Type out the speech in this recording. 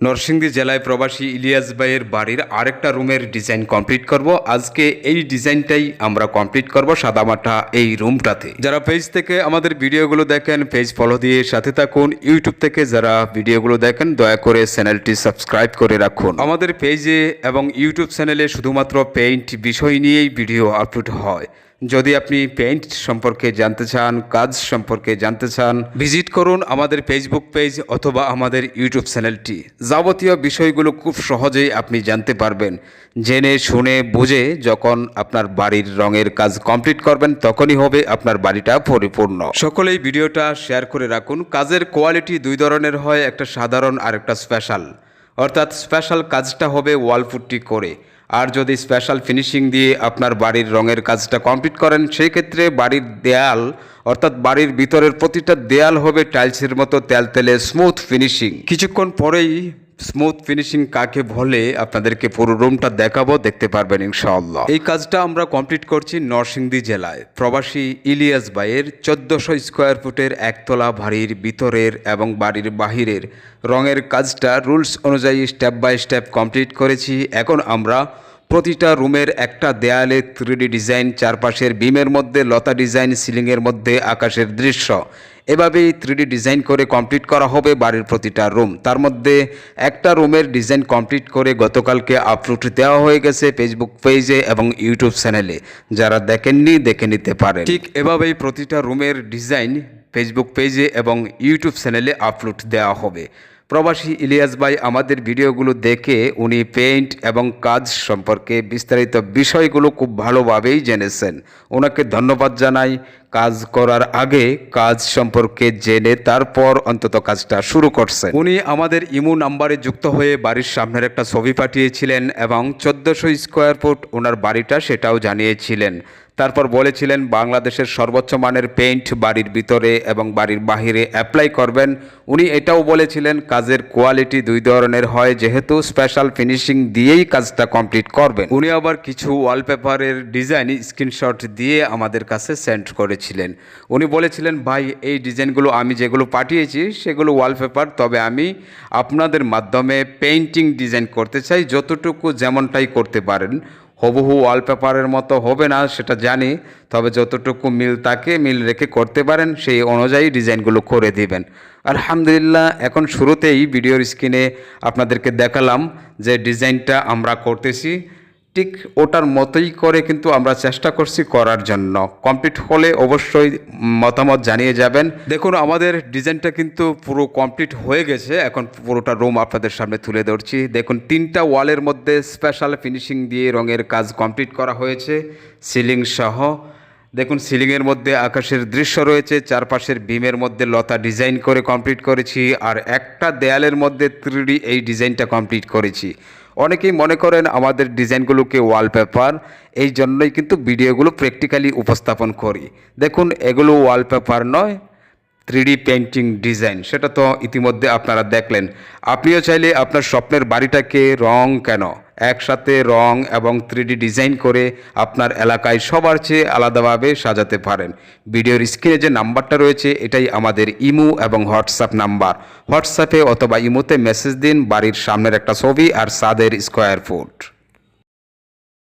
নরসিংদী জেলায় প্রবাসী ইলিয়াস ভাইয়ের বাড়ির আরেকটা রুমের ডিজাইন কমপ্লিট করব। আজকে এই ডিজাইনটাই আমরা কমপ্লিট করব সাদামাটা এই রুমটাতে। যারা পেজ থেকে আমাদের ভিডিওগুলো দেখেন, পেজ ফলো দিয়ে সাথে থাকুন। ইউটিউব থেকে যারা ভিডিওগুলো দেখেন, দয়া করে চ্যানেলটি সাবস্ক্রাইব করে রাখুন। আমাদের পেজে এবং ইউটিউব চ্যানেলে শুধুমাত্র পেইন্ট বিষয় নিয়েই ভিডিও আপলোড হয়। যদি আপনি পেইন্ট সম্পর্কে জানতে চান, কাজ সম্পর্কে জানতে চান ভিজিট করুন আমাদের ফেসবুক পেজ অথবা আমাদের ইউটিউব চ্যানেলটি যাবতীয় বিষয়গুলো খুব সহজেই আপনি জানতে পারবেন। জেনে, শুনে, বুঝে যখন আপনার বাড়ির রঙের কাজ কমপ্লিট করবেন, তখনই হবে আপনার বাড়িটা পরিপূর্ণ। সকলেই ভিডিওটা শেয়ার করে রাখুন। কাজের কোয়ালিটি দুই ধরনের হয়, একটা সাধারণ আর একটা স্পেশাল অর্থাৎ স্পেশাল কাজটা হবে ওয়াল পুট্টি করে। আর যদি স্পেশাল ফিনিশিং দিয়ে আপনার বাড়ির রঙের কাজটা কমপ্লিট করেন, সেই ক্ষেত্রে বাড়ির দেয়াল, অর্থাৎ বাড়ির ভিতরের প্রতিটা দেয়াল হবে টাইলসের মতো তেলতেলে স্মুথ ফিনিশিং কিছুক্ষণ পরেই স্মুথ ফিনিশিং কাকে বলে আপনাদেরকে পুরো রুমটা দেখাবো, দেখতে পারবেন ইনশাআল্লাহ। এই কাজটা আমরা কমপ্লিট করছি নরসিংদী জেলায়। প্রবাসী ইলিয়াস ভাইয়ের চোদ্দোশো স্কোয়ার ফুটের একতলা বাড়ির ভিতরের এবং বাড়ির বাহিরের রঙের কাজটা রুলস অনুযায়ী স্টেপ বাই স্টেপ কমপ্লিট করেছি। এখন আমরা প্রতিটা রুমের একটা দেয়ালে থ্রিডি ডিজাইন চারপাশের বিমের মধ্যে, লতা ডিজাইন সিলিংয়ের মধ্যে আকাশের দৃশ্য। এভাবেই থ্রিডি ডিজাইন করে কমপ্লিট করা হবে বাড়ির প্রতিটা রুম তার মধ্যে একটা রুমের ডিজাইন কমপ্লিট করে গতকালকে আপলোড দেওয়া হয়ে গেছে ফেসবুক পেজে এবং ইউটিউব চ্যানেলে যারা দেখেননি, দেখে নিতে পারে ঠিক এভাবেই প্রতিটা রুমের ডিজাইন ফেসবুক পেজে এবং ইউটিউব চ্যানেলে আপলোড দেওয়া হবে। প্রবাসী ইলিয়াস ভাই আমাদের ভিডিওগুলো দেখে উনি পেইন্ট এবং কাজ সম্পর্কে বিস্তারিত বিষয়গুলো খুব ভালোভাবেই জেনেছেন। ওনাকে ধন্যবাদ জানাই। কাজ করার আগে কাজ সম্পর্কে জেনে তারপর অন্তত কাজটা শুরু করছেন। উনি আমাদের ইমু নাম্বারে যুক্ত হয়ে বাড়ির সামনের একটা ছবি পাঠিয়েছিলেন এবং চোদ্দোশো স্কোয়ার ফুট ওনার বাড়িটা সেটাও জানিয়েছিলেন। তারপর বলেছিলেন, বাংলাদেশের সর্বোচ্চ মানের পেইন্ট বাড়ির ভিতরে এবং বাড়ির বাহিরে অ্যাপ্লাই করবেন। উনি এটাও বলেছিলেন, কাজের কোয়ালিটি দুই ধরনের হয়, যেহেতু স্পেশাল ফিনিশিং দিয়েই কাজটা কমপ্লিট করবেন। উনি আবার কিছু ওয়ালপেপারের ডিজাইন স্ক্রিনশট দিয়ে আমাদের কাছে সেন্ড করেছিলেন। উনি বলেছিলেন, ভাই, এই ডিজাইনগুলো আমি যেগুলো পাঠিয়েছি, সেগুলো ওয়ালপেপার, তবে আমি আপনাদের মাধ্যমে পেইন্টিং ডিজাইন করতে চাই, যতটুকু যেমনটাই করতে পারেন। হুবহু ওয়ালপেপারের মতো হবে না, সেটা জানি। তবে যতটুকু মিল তাকে মিল রেখে করতে পারেন, সেই অনুযায়ী ডিজাইনগুলো করে দিবেন। আলহামদুলিল্লাহ, এখন শুরুতেই ভিডিওর স্ক্রিনে আপনাদেরকে দেখালাম যে ডিজাইনটা আমরা করতেছি। ঠিক ওটার মতোই করে কিন্তু আমরা চেষ্টা করছি করার জন্য। কমপ্লিট হলে অবশ্যই মতামত জানিয়ে যাবেন। দেখুন, আমাদের ডিজাইনটা কিন্তু পুরো কমপ্লিট হয়ে গেছে। এখন পুরোটা রুম আপনাদের সামনে তুলে ধরছি। দেখুন, তিনটা ওয়ালের মধ্যে স্পেশাল ফিনিশিং দিয়ে রঙের কাজ কমপ্লিট করা হয়েছে সিলিং সহ। দেখুন সিলিংয়ের মধ্যে আকাশের দৃশ্য রয়েছে, চারপাশের বিমের মধ্যে লতা ডিজাইন করে কমপ্লিট করেছি, আর একটা দেয়ালের মধ্যে থ্রিডি এই ডিজাইনটা কমপ্লিট করেছি। অনেকেই মনে করেন আমাদের ডিজাইনগুলোকে ওয়ালপেপার এই জন্যই কিন্তু ভিডিওগুলো প্র্যাকটিক্যালি উপস্থাপন করি। দেখুন, এগুলো ওয়ালপেপার নয় থ্রিডি পেন্টিং ডিজাইন সেটা তো ইতিমধ্যে আপনারা দেখলেন। আপনিও চাইলে আপনার স্বপ্নের বাড়িটাকে রং কেন? একসাথে রং এবং থ্রিডি ডিজাইন করে আপনার এলাকায় সবার চেয়ে আলাদাভাবে সাজাতে পারেন। ভিডিওর স্ক্রিনে যে নাম্বারটা রয়েছে, এটাই আমাদের ইমো এবং হোয়াটসঅ্যাপ নাম্বার। হোয়াটসঅ্যাপে অথবা ইমোতে মেসেজ দিন বাড়ির সামনের একটা ছবি আর সাদের স্কোয়ার ফুট।